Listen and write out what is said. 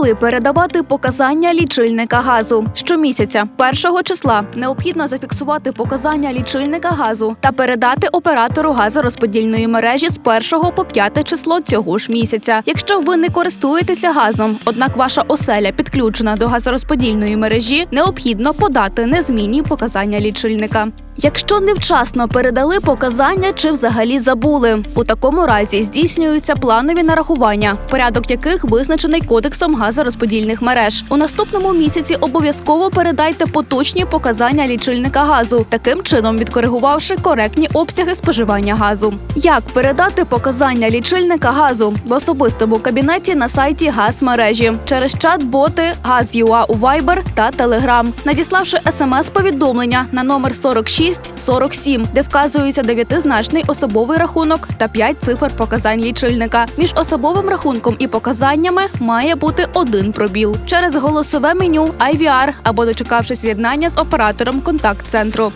коли передавати показання лічильника газу. Щомісяця, 1 числа, необхідно зафіксувати показання лічильника газу та передати оператору газорозподільної мережі з 1 по 5 число цього ж місяця. Якщо ви не користуєтеся газом, однак ваша оселя підключена до газорозподільної мережі, необхідно подати незмінні показання лічильника. Якщо невчасно передали показання чи взагалі забули, у такому разі здійснюються планові нарахування, порядок яких визначений кодексом газорозподільних мереж. У наступному місяці обов'язково передайте поточні показання лічильника газу, таким чином відкоригувавши коректні обсяги споживання газу. Як передати показання лічильника газу в особистому кабінеті на сайті газмережі через чат-боти Газ.ua у Viber та Telegram, надіславши смс-повідомлення на номер 4647, де вказується дев'ятизначний особовий рахунок та 5 цифр показань лічильника. Між особовим рахунком і показаннями має бути один пробіл через голосове меню IVR або дочекавшись з'єднання з оператором контакт-центру.